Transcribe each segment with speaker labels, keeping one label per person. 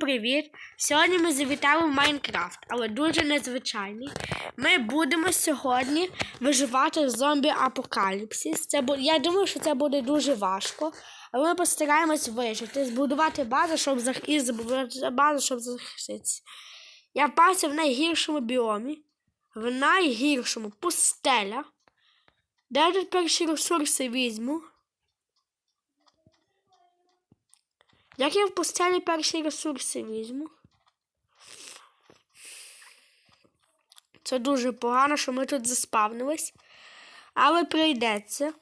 Speaker 1: Привіт! Сьогодні ми завітали в Майнкрафт, але дуже незвичайний. Ми будемо сьогодні виживати в зомбі апокаліпсис. Це бу- Я думаю, що це буде дуже важко. Але ми постараємось вижити, збудувати базу, щоб зах... і збудувати базу, щоб захиститися. Я впався в найгіршому біомі, в найгіршому пустеля. Де тут перші ресурси візьму? Як я в пустелі перші ресурси візьму? Це дуже погано, що ми тут заспавнились. Але прийдеться.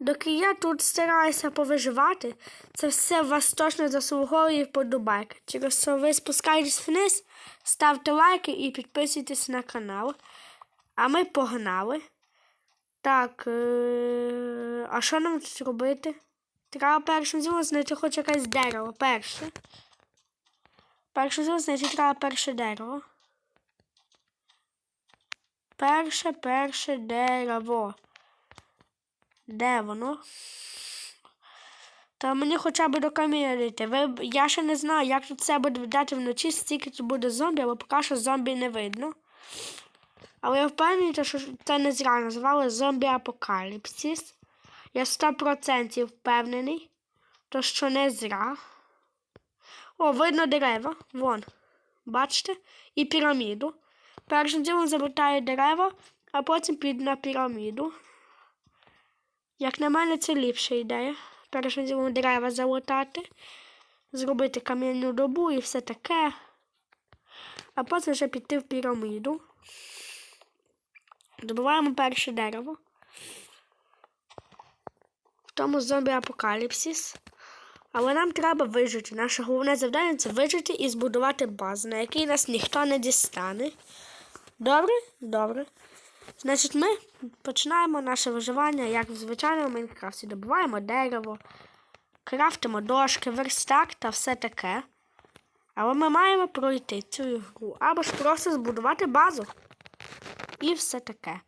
Speaker 1: Доки я тут стараюся повиживати, це все вас точно заслуговує вподобайки. Через що ви спускаєтесь вниз, ставте лайки і підписуйтесь на канал. А ми погнали. Так. Е- а що нам тут робити? Треба першим ділом знайти хоч якесь дерево. Перше. Першим ділом знайти треба перше дерево. Перше, перше дерево. Де воно? Та мені хоча б до каміння дійти. Ви, я ще не знаю, як тут це буде видати вночі, стільки тут буде зомбі, але поки що зомбі не видно. Але я впевнений, що це не зря назвали зомбі-апокаліпсис. Я 100% впевнений, то що не зря. О, видно дерева. Вон. Бачите? І піраміду. Першим ділом залутаю дерева, а потім піду на піраміду. Як на мене, це ліпша ідея. Першим ділом дерева залутати, зробити кам'яну добу і все таке. А потім вже піти в піраміду. Добуваємо перше дерево тому зомбі апокаліпсис. Але нам треба вижити. Наше головне завдання це вижити і збудувати базу, на якій нас ніхто не дістане. Добре? Добре. Значить, ми починаємо наше виживання, як в звичайному Майнкрафті. Добуваємо дерево, крафтимо дошки, верстак та все таке. Але ми маємо пройти цю гру. Або ж просто збудувати базу. І все таке.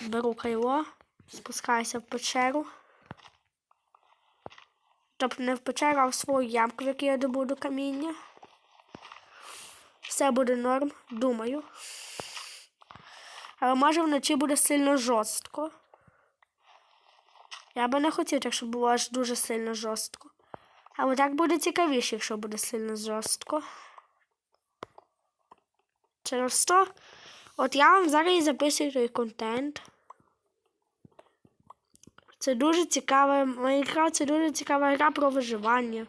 Speaker 1: Беру кайло, спускаюся в печеру. Тобто не в печеру, а в свою ямку, в якій я добуду каміння. Все буде норм, думаю. Але може вночі буде сильно жорстко. Я би не хотів, так щоб було аж дуже сильно жорстко. Але так буде цікавіше, якщо буде сильно жорстко. Через то, от я вам зараз і записую той контент. Це дуже цікава. Майнкрафт це дуже цікава гра про виживання.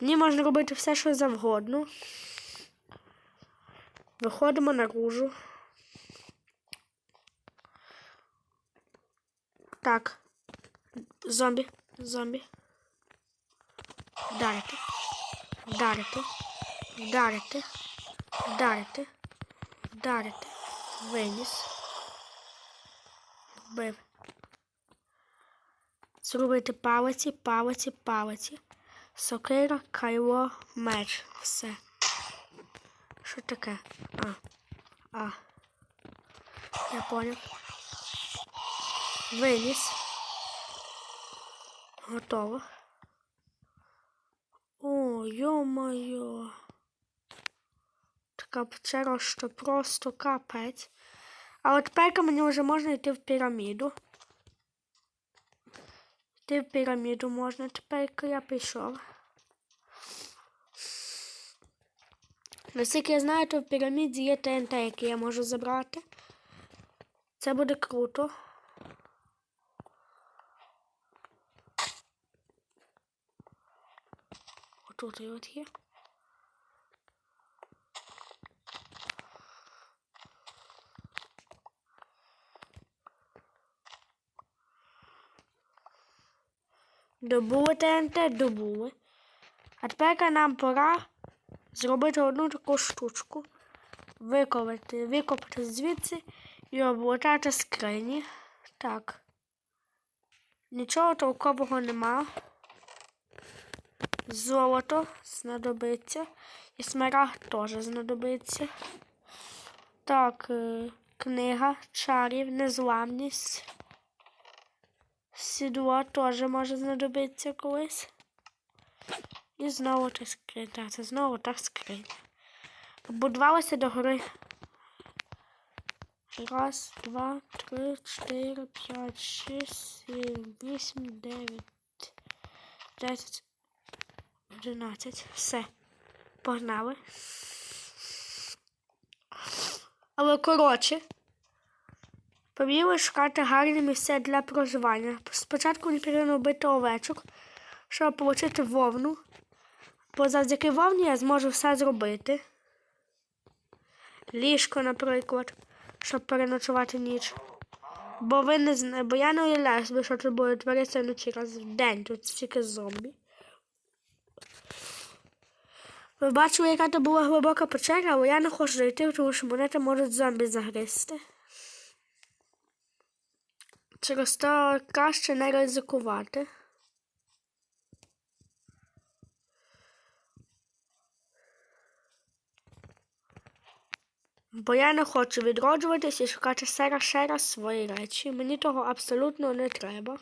Speaker 1: В ній можна робити все, що завгодно. Виходимо наружу. Так. Зомбі. Зомбі. Вдарити. Вдарити. Вдарити. Вдарити. Вдарити. Виніс. Вбив. Зробити палиці, палиці, палиці. Сокира, кайло, меч. Все. Що таке? А. А. Я понял. Виніс. Готово. О, йо-моє. Така печера, що просто капець. А от тепер мені вже можна йти в піраміду. Йти в піраміду можна тепер, як я пішов. Наскільки я знаю, то в піраміді є ТНТ, який я можу забрати. Це буде круто. Отут і от є. Добули ТНТ, добули. А тепер нам пора зробити одну таку штучку. Викопати, викопати звідси і облутати скрині. Так. Нічого толкового нема. Золото знадобиться. І смарагд теж знадобиться. Так, е, книга, чарів, незламність. Сідло теж може знадобитися колись. І знову та скриня. Це знову та скриня. Побудувалася до гори. Раз, два, три, чотири, п'ять, шість, сім, вісім, дев'ять, десять, одинадцять. Все. Погнали. Але коротше. Побігли шукати гарні місця для проживання. Спочатку мені потрібно вбити овечок, щоб отримати вовну. Бо завдяки вовні я зможу все зробити. Ліжко, наприклад, щоб переночувати ніч. Бо ви не зна... бо я не уявляю собі, що тут буде творитися вночі раз в день. Тут стільки зомбі. Ви бачили, яка то була глибока печера, але я не хочу зайти, тому що мене там можуть зомбі загризти. Через то краще не ризикувати. Бо я не хочу відроджуватись і шукати ще раз, ще раз свої речі. Мені того абсолютно не треба.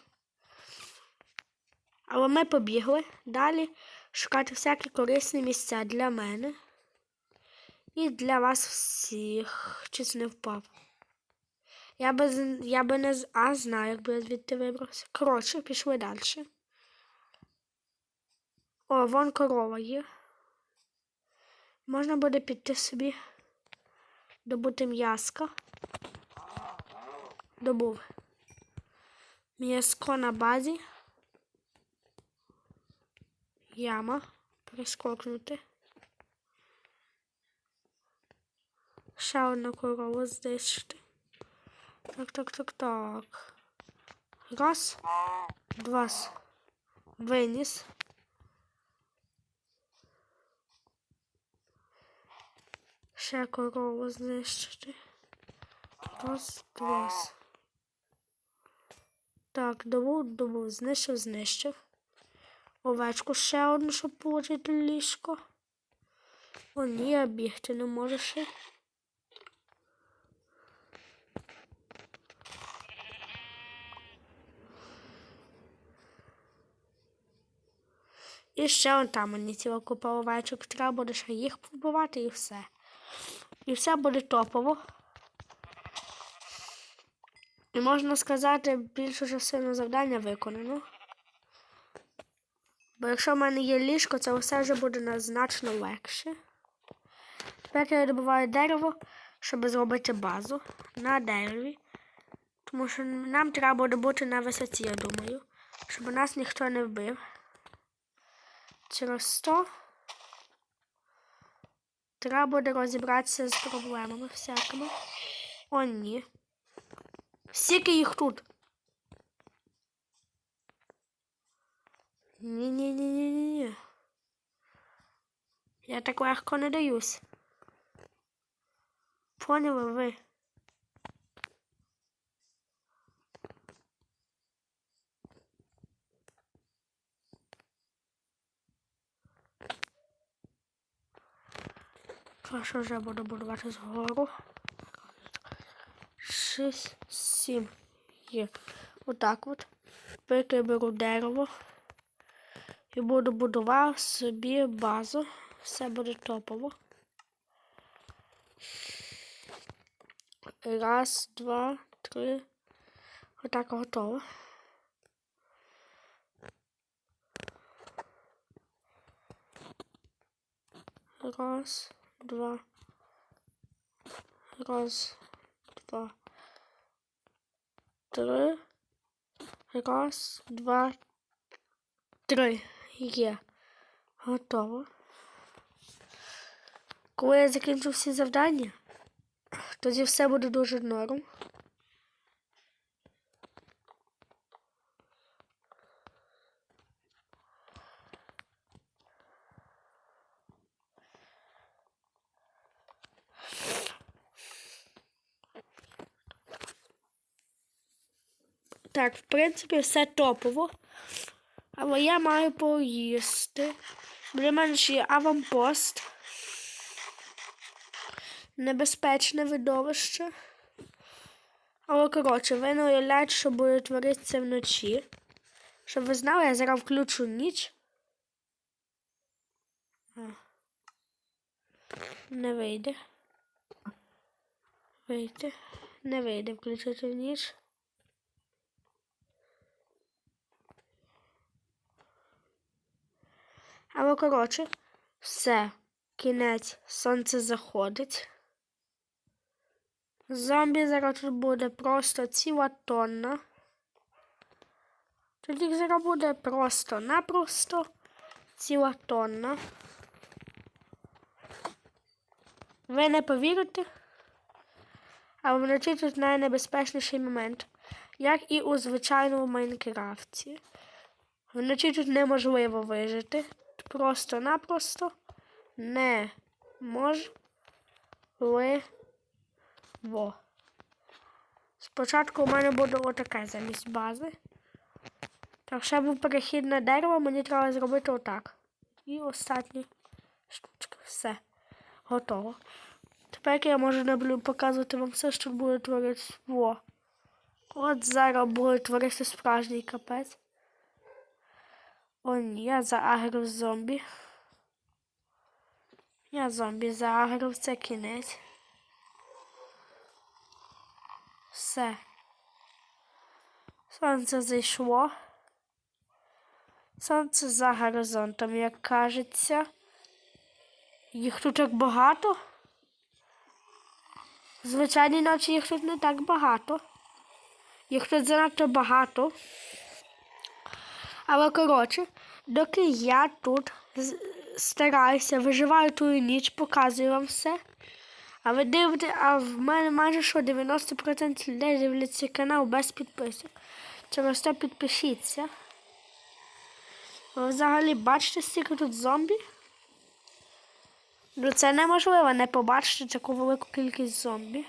Speaker 1: Але ми побігли далі шукати всякі корисні місця для мене і для вас всіх. Чись не впав. Я би, я би не а знаю, як би я звідти вибрався. Коротше, пішли далі. О, вон корова є. Можна буде піти собі добути м'яска. Добув. М'яско на базі. Яма. Перескокнути. Ще одна корова знищити. Так, так, так, так. Раз. Два. Виніс. Ще корову знищити. Раз, два. Так, добув, добув, знищив, знищив. Овечку ще одну, щоб отримати ліжко. О, ні, я бігти не можу ще. І ще он там мені ціла купа овечок. Треба буде ще їх побивати і все. І все буде топово. І можна сказати, більшу частину завдання виконано. Бо якщо в мене є ліжко, це все вже буде значно легше. Тепер я добуваю дерево, щоб зробити базу на дереві. Тому що нам треба буде бути на висоті, я думаю, щоб нас ніхто не вбив. Через 100 треба буде розібратися з проблемами всякими. О, ні. Скільки їх тут? Ні-ні-ні-ні-ні. Я так легко не даюсь. Поняли ви? Що вже буду будувати згору? Шість, сім є. Отак от. Поки я беру дерево і буду будувати собі базу. Все буде топово. Раз, два, три. Отак готово. Раз, два. Раз, два. Три. Раз, два, три. Є. Готово. Коли я закінчу всі завдання, тоді все буде дуже норм. Так, в принципі, все топово. Але я маю поїсти. Для мене ще є аванпост. Небезпечне видовище. Але коротше, ви не уявляєте, що буде творитися вночі. Щоб ви знали, я зараз включу ніч. Не вийде. Вийти. Не вийде включити ніч. Але коротше, все. Кінець. Сонце заходить. Зомбі зараз тут буде просто ціла тонна. Тут їх зараз буде просто-напросто ціла тонна. Ви не повірите? Але вночі тут найнебезпечніший момент, як і у звичайному Майнкрафті. Вночі тут неможливо вижити. Просто-напросто неможливо. Спочатку у мене буде отаке замість бази. Так, ще був перехід на дерево, мені треба зробити отак. І останні штучки. Все. Готово. Тепер я можу не буду показувати вам все, що буде творитися. Во. От зараз буде творитися справжній капець. О, я заагрив зомбі. Я зомбі заагрив, це кінець. Все. Сонце зайшло. Сонце за горизонтом, як кажеться. Їх тут так багато. Звичайні ночі їх тут не так багато. Їх тут занадто багато. Але коротше, доки я тут стараюся, виживаю ту ніч, показую вам все. А ви дивите, а в мене майже що 90% людей дивляться канал без підписок. Через то підпишіться. Ви взагалі бачите, скільки тут зомбі? Ну це неможливо не побачити таку велику кількість зомбі.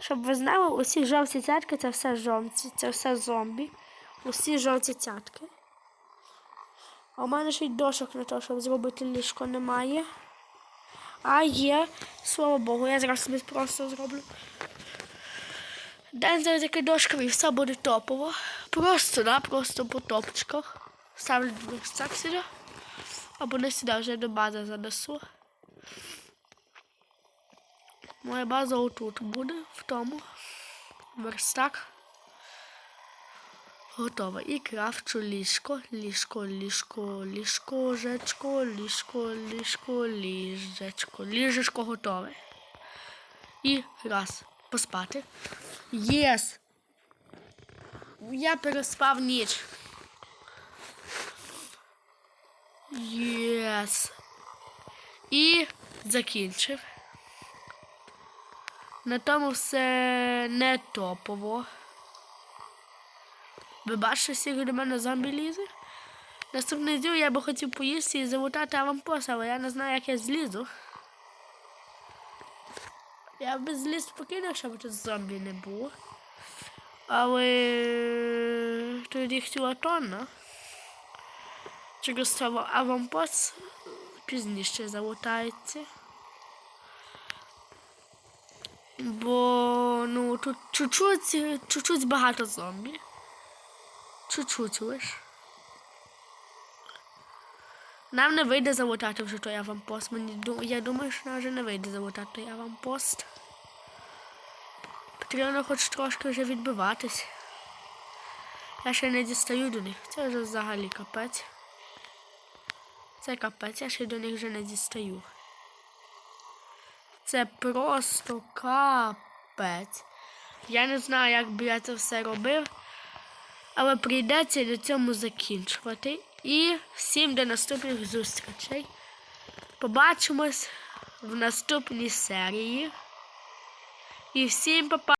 Speaker 1: Щоб ви знали, усі жовті цятки це все жовті, це все зомбі. Усі жовті цятки. А у мене ще й дошок на те, щоб зробити ліжко немає. А є, слава Богу, я зараз собі просто зроблю. День зараз такий дошка і все буде топово. Просто, да, просто по топчиках. Ставлю так сюди. Або не сюди, вже до бази занесу. Моя база отут буде, в тому. Верстак. Готово. І крафчу ліжко, ліжко, ліжко, ліжко, жечко, ліжко, ліжко, ліжечко. Ліжечко готове. І раз. Поспати. Єс! Я переспав ніч. Єс. І закінчив. На тому все не топово. Ви бачите, скільки до мене зомбі лізе? Наступний день я би хотів поїсти і залутати аванпост, але я не знаю, як я злізу. Я би зліз спокійно, щоб тут зомбі не було. Але тоді хотіла тонна. Через того аванпост пізніше залутається. Бо ну тут чуть-чуть, чуть-чуть багато зомбі. Чуть-чуть лиш. Нам не вийде залутати вже той аванпост. Мені я думаю, що нам вже не вийде залутати той аванпост. Потрібно хоч трошки вже відбиватись. Я ще не дістаю до них. Це вже взагалі капець. Це капець, я ще до них вже не дістаю. Це просто капець. Я не знаю, як би я це все робив, але прийдеться до цьому закінчувати. І всім до наступних зустрічей. Побачимось в наступній серії. І всім па-па!